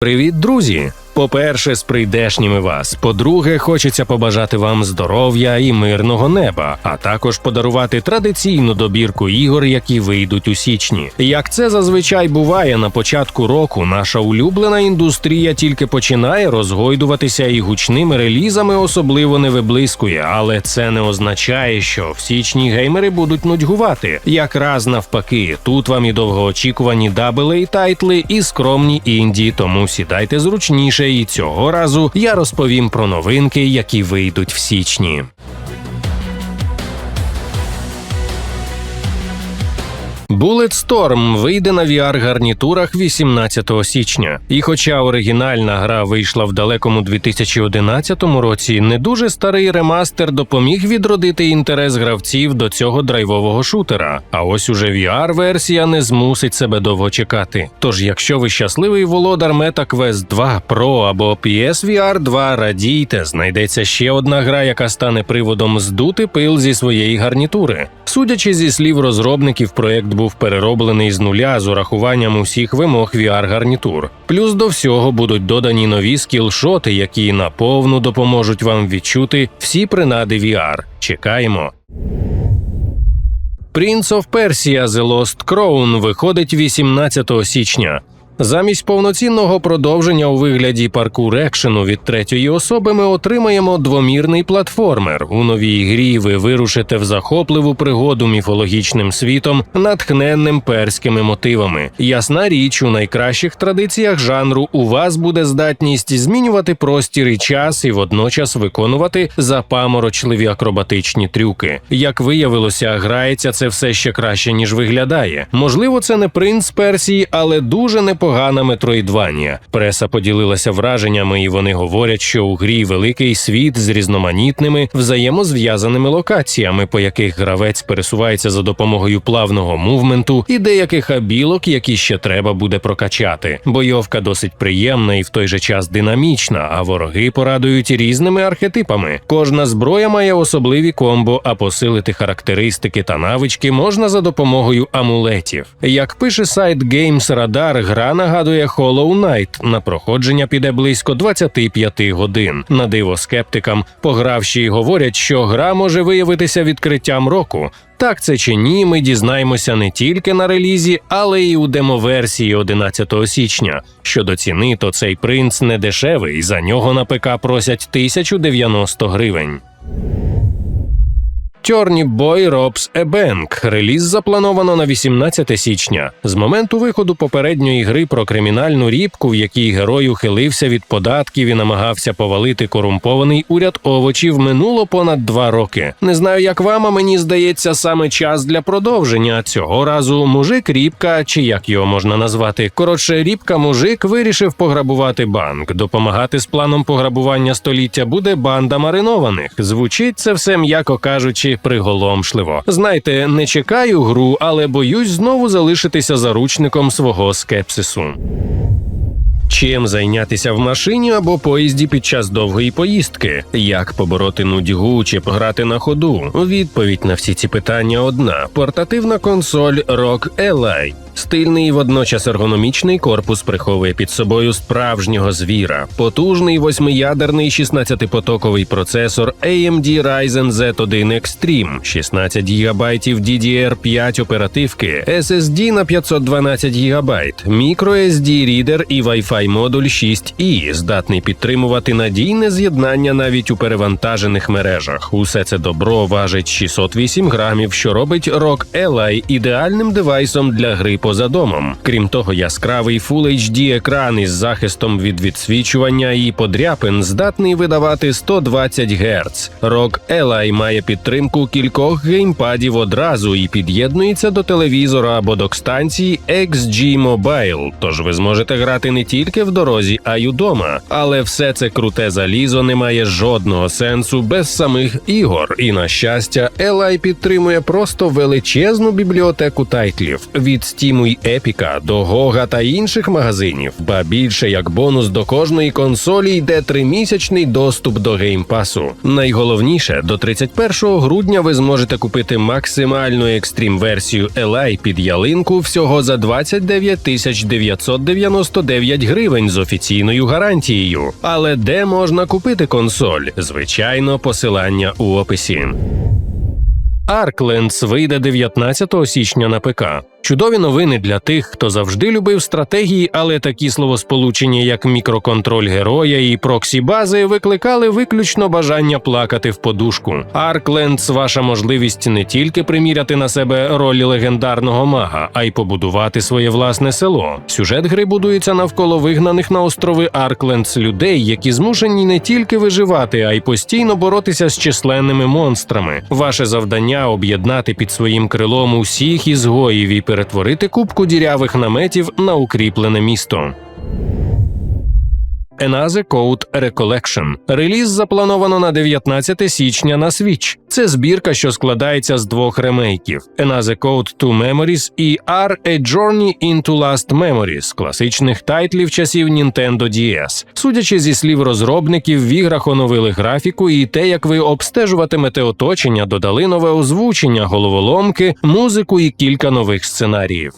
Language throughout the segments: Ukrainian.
Привіт, друзі! По-перше, з прийдешніми вас. По-друге, хочеться побажати вам здоров'я і мирного неба, а також подарувати традиційну добірку ігор, які вийдуть у січні. Як це зазвичай буває на початку року, наша улюблена індустрія тільки починає розгойдуватися і гучними релізами особливо не виблискує, але це не означає, що в січні геймери будуть нудьгувати. Якраз навпаки, тут вам і довгоочікувані дабли тайтли, і скромні інді, тому сідайте зручніше. І цього разу я розповім про новинки, які вийдуть в січні. Bulletstorm вийде на VR-гарнітурах 18 січня. І хоча оригінальна гра вийшла в далекому 2011 році, не дуже старий ремастер допоміг відродити інтерес гравців до цього драйвового шутера. А ось уже VR-версія не змусить себе довго чекати. Тож, якщо ви щасливий володар MetaQuest 2 Pro або PSVR 2, радійте, знайдеться ще одна гра, яка стане приводом здути пил зі своєї гарнітури. Судячи зі слів розробників, проект був перероблений з нуля з урахуванням усіх вимог VR-гарнітур. Плюс до всього будуть додані нові скілшоти, які наповну допоможуть вам відчути всі принади VR. Чекаємо. Prince of Persia The Lost Crown виходить 18 січня. Замість повноцінного продовження у вигляді паркур екшену від третьої особи ми отримаємо двомірний платформер. У новій грі ви вирушите в захопливу пригоду міфологічним світом, натхненним перськими мотивами. Ясна річ, у найкращих традиціях жанру у вас буде здатність змінювати простір і час і водночас виконувати запаморочливі акробатичні трюки. Як виявилося, грається це все ще краще ніж виглядає. Можливо, це не принц Персії, але дуже непогано непогана метроїдванія. Преса поділилася враженнями, і вони говорять, що у грі великий світ з різноманітними взаємозв'язаними локаціями, по яких гравець пересувається за допомогою плавного мувменту і деяких абілок, які ще треба буде прокачати. Бойовка досить приємна і в той же час динамічна, а вороги порадують різними архетипами. Кожна зброя має особливі комбо, а посилити характеристики та навички можна за допомогою амулетів. Як пише сайт Games Radar, гра нагадує Hollow Knight. На проходження піде близько 25 годин. На диво скептикам, погравші говорять, що гра може виявитися відкриттям року. Так це чи ні, ми дізнаємося не тільки на релізі, але й у демоверсії 11 січня. Щодо ціни, то цей принц не дешевий. За нього на ПК просять 1090 гривень. Тьорні Бой Робс Ебенк. Реліз заплановано на 18 січня. З моменту виходу попередньої гри про кримінальну рібку, в якій герой ухилився від податків і намагався повалити корумпований уряд овочів, минуло понад два роки. Не знаю, як вам, а мені здається, саме час для продовження. Цього разу мужик Рібка, чи як його можна назвати. Коротше, Рібка мужик вирішив пограбувати банк. Допомагати з планом пограбування століття буде банда маринованих. Звучить це все, м'яко кажучи приголомшливо. Знайте, не чекаю гру, але боюсь знову залишитися заручником свого скепсису. Чим зайнятися в машині або поїзді під час довгої поїздки? Як побороти нудьгу чи пограти на ходу? Відповідь на всі ці питання одна: портативна консоль ROG Ally. Стильний і водночас ергономічний корпус приховує під собою справжнього звіра, потужний восьмиядерний 16-потоковий процесор AMD Ryzen Z1 Extreme, 16 ГБ DDR5 оперативки, SSD на 512 ГБ, microSD Reader і Wi-Fi модуль 6E, здатний підтримувати надійне з'єднання навіть у перевантажених мережах. Усе це добро важить 608 грамів, що робить ROG Ally ідеальним девайсом для гри поза домом. Крім того, яскравий Full HD екран із захистом від відсвічування і подряпин здатний видавати 120 Гц. ROG Ally має підтримку кількох геймпадів одразу і під'єднується до телевізора або док-станції XG Mobile, Тож ви зможете грати не тільки в дорозі, а й удома. Але все це круте залізо не має жодного сенсу без самих ігор. І на щастя, Ally підтримує просто величезну бібліотеку тайтлів від Steam і Епіка до Гога та інших магазинів, ба більше як бонус до кожної консолі йде тримісячний доступ до геймпасу. Найголовніше до 31 грудня ви зможете купити максимальну екстрім версію Eli під ялинку всього за 29 тисяч 999 гривень гривень з офіційною гарантією. Але де можна купити консоль? Звичайно, посилання у описі. Арклендс вийде 19 січня на ПК. Чудові новини для тих, хто завжди любив стратегії, але такі словосполучення, як мікроконтроль героя і проксі бази, викликали виключно бажання плакати в подушку. Arklens – ваша можливість не тільки приміряти на себе роль легендарного мага, а й побудувати своє власне село. Сюжет гри будується навколо вигнаних на острови Arklens людей, які змушені не тільки виживати, а й постійно боротися з численними монстрами. Ваше завдання об'єднати під своїм крилом усіх ізгоїв і перетворити кубку дірявих наметів на укріплене місто. Another Code Recollection. Реліз заплановано на 19 січня на Switch. Це збірка, що складається з двох ремейків: Another Code to Memories і R A Journey into Last Memories класичних тайтлів часів Nintendo DS. Судячи зі слів розробників, в іграх оновили графіку і те, як ви обстежуватимете оточення, додали нове озвучення, головоломки, музику і кілька нових сценаріїв.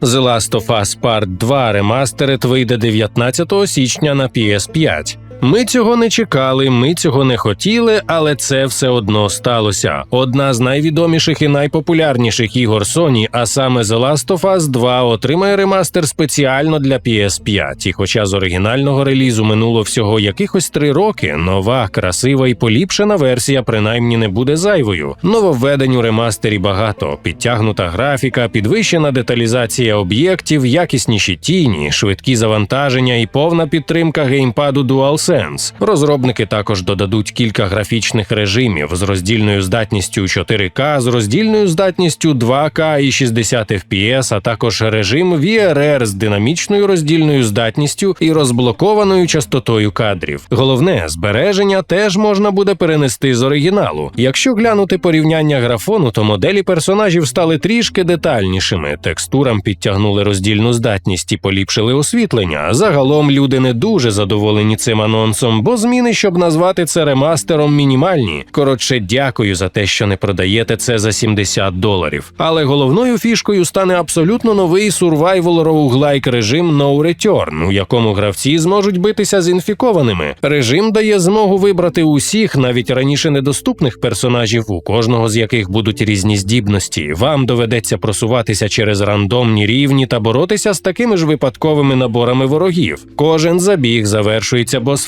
The Last of Us Part 2 Remastered вийде 19 січня на PS5. Ми цього не чекали, ми цього не хотіли, але це все одно сталося. Одна з найвідоміших і найпопулярніших ігор Sony, а саме The Last of Us 2, отримає ремастер спеціально для PS5. І хоча з оригінального релізу минуло всього якихось три роки, нова, красива і поліпшена версія принаймні не буде зайвою. Нововведень у ремастері багато: підтягнута графіка, підвищена деталізація об'єктів, якісніші тіні, швидкі завантаження і повна підтримка геймпаду DualSense. Розробники також додадуть кілька графічних режимів з роздільною здатністю 4К, з роздільною здатністю 2К і 60 FPS, а також режим VRR з динамічною роздільною здатністю і розблокованою частотою кадрів. Головне, збереження теж можна буде перенести з оригіналу. Якщо глянути порівняння графону, то моделі персонажів стали трішки детальнішими. Текстурам підтягнули роздільну здатність і поліпшили освітлення. Загалом люди не дуже задоволені цим анонсом, бо зміни, щоб назвати це ремастером, мінімальні. Коротше, дякую за те, що не продаєте це за 70 доларів. Але головною фішкою стане абсолютно новий survival roguelike режим No Return, у якому гравці зможуть битися з інфікованими. Режим дає змогу вибрати усіх, навіть раніше недоступних персонажів, у кожного з яких будуть різні здібності. Вам доведеться просуватися через рандомні рівні та боротися з такими ж випадковими наборами ворогів. Кожен забіг завершується босфайтом.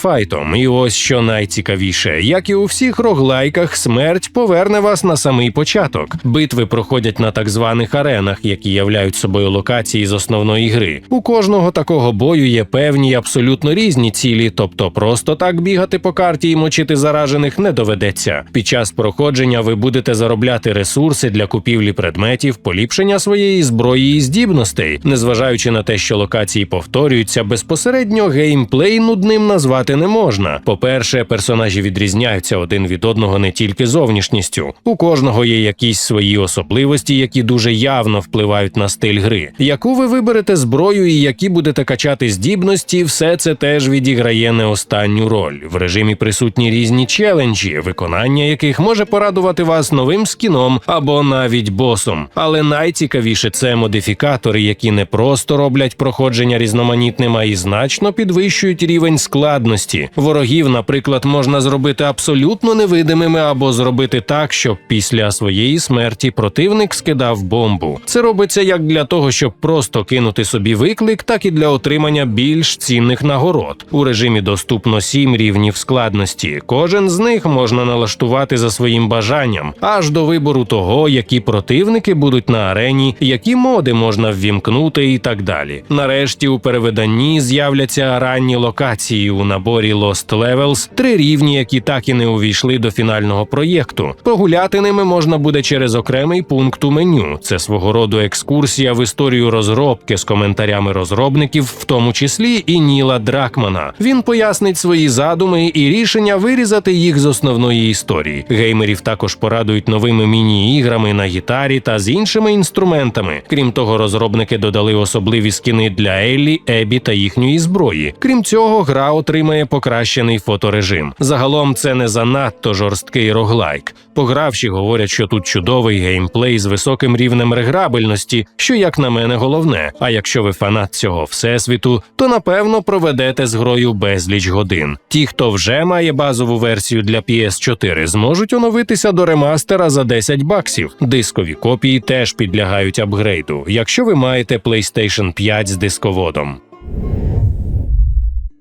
І ось що найцікавіше, як і у всіх роглайках, смерть поверне вас на самий початок. Битви проходять на так званих аренах, які являють собою локації з основної гри. У кожного такого бою є певні абсолютно різні цілі, тобто просто так бігати по карті і мочити заражених не доведеться. Під час проходження ви будете заробляти ресурси для купівлі предметів, поліпшення своєї зброї і здібностей, незважаючи на те, що локації повторюються, безпосередньо геймплей нудним назвати не можна. По-перше, персонажі відрізняються один від одного не тільки зовнішністю. У кожного є якісь свої особливості, які дуже явно впливають на стиль гри. Яку ви виберете зброю і які будете качати здібності, все це теж відіграє не останню роль. В режимі присутні різні челенджі, виконання яких може порадувати вас новим скіном або навіть босом. Але найцікавіше це модифікатори, які не просто роблять проходження різноманітним, а й значно підвищують рівень складності. Ворогів, наприклад, можна зробити абсолютно невидимими або зробити так, щоб після своєї смерті противник скидав бомбу. Це робиться як для того, щоб просто кинути собі виклик, так і для отримання більш цінних нагород. У режимі доступно сім рівнів складності. Кожен з них можна налаштувати за своїм бажанням, аж до вибору того, які противники будуть на арені, які моди можна ввімкнути і так далі. Нарешті у перевиданні з'являться ранні локації у наборі Lost Levels, три рівні, які так і не увійшли до фінального проєкту. Погуляти ними можна буде через окремий пункт у меню. Це свого роду екскурсія в історію розробки з коментарями розробників, в тому числі і Ніла Дракмана. Він пояснить свої задуми і рішення вирізати їх з основної історії. Геймерів також порадують новими міні-іграми на гітарі та з іншими інструментами. Крім того, розробники додали особливі скини для Еллі, Ебі та їхньої зброї. Крім цього, гра отримає отримає покращений фоторежим. Загалом це не занадто жорсткий роглайк. Погравші говорять, що тут чудовий геймплей з високим рівнем реграбельності, що, як на мене, головне. А якщо ви фанат цього всесвіту, то напевно проведете з грою безліч годин. Ті, хто вже має базову версію для PS4, зможуть оновитися до ремастера за 10 баксів. Дискові копії теж підлягають апгрейду, якщо ви маєте PlayStation 5 з дисководом.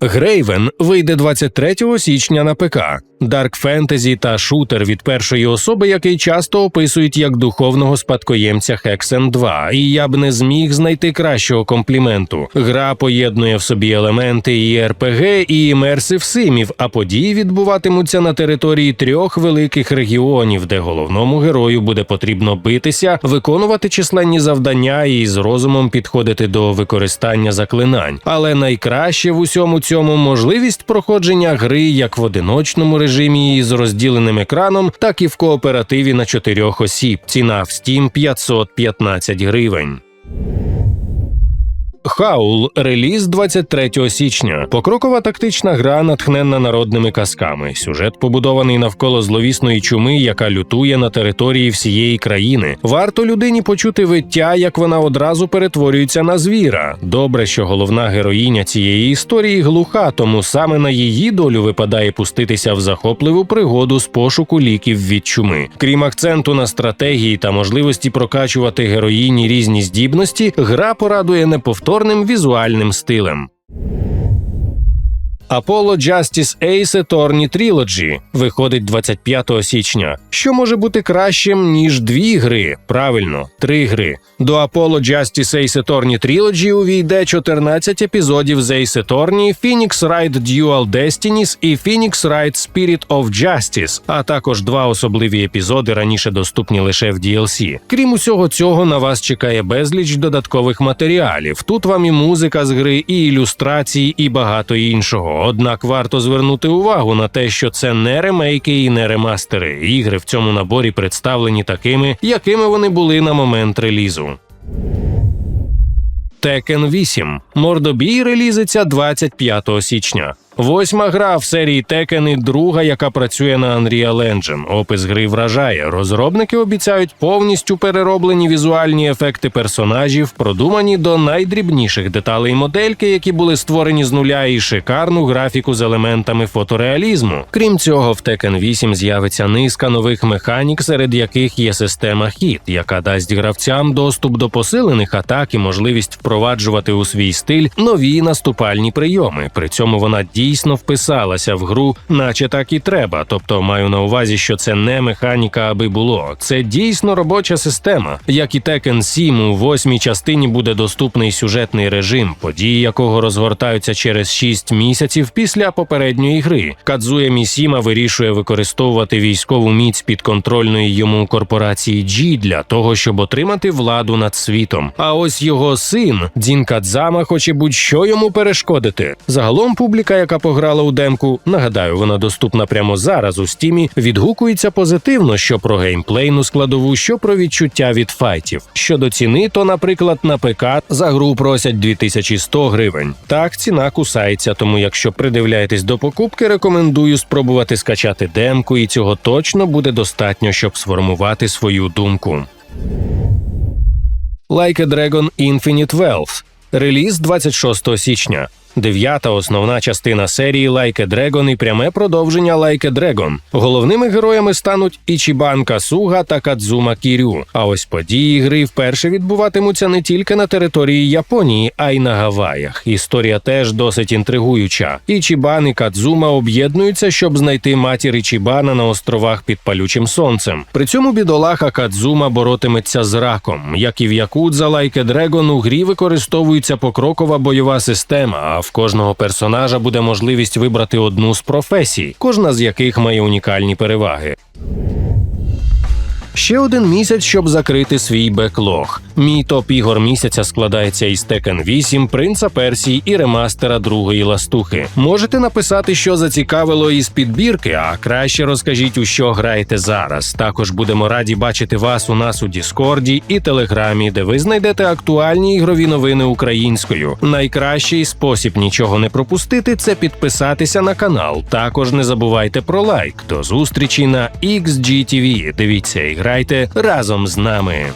Грейвен вийде 23 січня на ПК. Дарк фентезі та шутер від першої особи, який часто описують як духовного спадкоємця Hexen 2, і я б не зміг знайти кращого компліменту. Гра поєднує в собі елементи і РПГ, і імерсив симів, а події відбуватимуться на території трьох великих регіонів, де головному герою буде потрібно битися, виконувати численні завдання і з розумом підходити до використання заклинань. Але найкраще в усьому цьому можливість проходження гри як в одиночному режимі з розділеним екраном, так і в кооперативі на чотирьох осіб. Ціна в Steam 515 гривень. Хаул реліз 23 січня. Покрокова тактична гра, натхненна народними казками. Сюжет побудований навколо зловісної чуми, яка лютує на території всієї країни. Варто людині почути виття, як вона одразу перетворюється на звіра. Добре, що головна героїня цієї історії глуха, тому саме на її долю випадає пуститися в захопливу пригоду з пошуку ліків від чуми. Крім акценту на стратегії та можливості прокачувати героїні різні здібності, гра порадує неповторним візуальним стилем. Apollo Justice Ace Attorney Trilogy виходить 25 січня. Що може бути кращим ніж дві гри? Правильно, три гри. До Apollo Justice Ace Attorney Trilogy увійде 14 епізодів з Ace Attorney, Phoenix Wright Dual Destinies і Phoenix Wright Spirit of Justice, а також два особливі епізоди раніше доступні лише в DLC. Крім усього цього, на вас чекає безліч додаткових матеріалів. Тут вам і музика з гри, і ілюстрації, і багато іншого. Однак варто звернути увагу на те, що це не ремейки і не ремастери. Ігри в цьому наборі представлені такими, якими вони були на момент релізу. Tekken 8. Мордобій релізиться 25 січня. Восьма гра в серії Tekken і друга, яка працює на Unreal Engine. Опис гри вражає. Розробники обіцяють повністю перероблені візуальні ефекти персонажів, продумані до найдрібніших деталей модельки, які були створені з нуля, і шикарну графіку з елементами фотореалізму. Крім цього, в Tekken 8 з'явиться низка нових механік, серед яких є система хіт, яка дасть гравцям доступ до посилених атак і можливість впроваджувати у свій стиль нові наступальні прийоми. При цьому вона дійсно вписалася в гру, наче так і треба. Тобто маю на увазі, що це не механіка, аби було. Це дійсно робоча система. Як і Tekken 7, у восьмій частині буде доступний сюжетний режим, події якого розгортаються через 6 місяців після попередньої гри. Кадзуя Місіма вирішує використовувати військову міць підконтрольної йому корпорації G для того, щоб отримати владу над світом. А ось його син Дзін Кадзама хоче будь-що йому перешкодити. Загалом публіка, яка пограла у демку, нагадаю, вона доступна прямо зараз у стімі. Відгукується позитивно, що про геймплейну складову, що про відчуття від файтів. Щодо ціни, то, наприклад, на ПК за гру просять 2100 гривень. Так, ціна кусається, тому якщо придивляєтесь до покупки, рекомендую спробувати скачати демку, і цього точно буде достатньо, щоб сформувати свою думку. Like a Dragon Infinite Wealth. Реліз 26 січня. Дев'ята основна частина серії Like a Dragon і пряме продовження Like a Dragon. Головними героями стануть Ічібан Касуга та Кадзума Кірю. А ось події гри вперше відбуватимуться не тільки на території Японії, а й на Гаваях. Історія теж досить інтригуюча. Ічібан і Кадзума об'єднуються, щоб знайти матір Ічібана на островах під палючим сонцем. При цьому бідолаха Кадзума боротиметься з раком. Як і в Якудза Like a Dragon, у грі використовується покрокова бойова система. В кожного персонажа буде можливість вибрати одну з професій, кожна з яких має унікальні переваги. Ще один місяць, щоб закрити свій беклог. Мій топ ігор місяця складається із Tekken 8, Принца Персії і ремастера другої ластухи. Можете написати, що зацікавило із підбірки, а краще розкажіть, у що граєте зараз. Також будемо раді бачити вас у нас у Діскорді і Телеграмі, де ви знайдете актуальні ігрові новини українською. Найкращий спосіб нічого не пропустити це підписатися на канал. Також не забувайте про лайк. До зустрічі на XGTV. Дивіться і грайте разом з нами.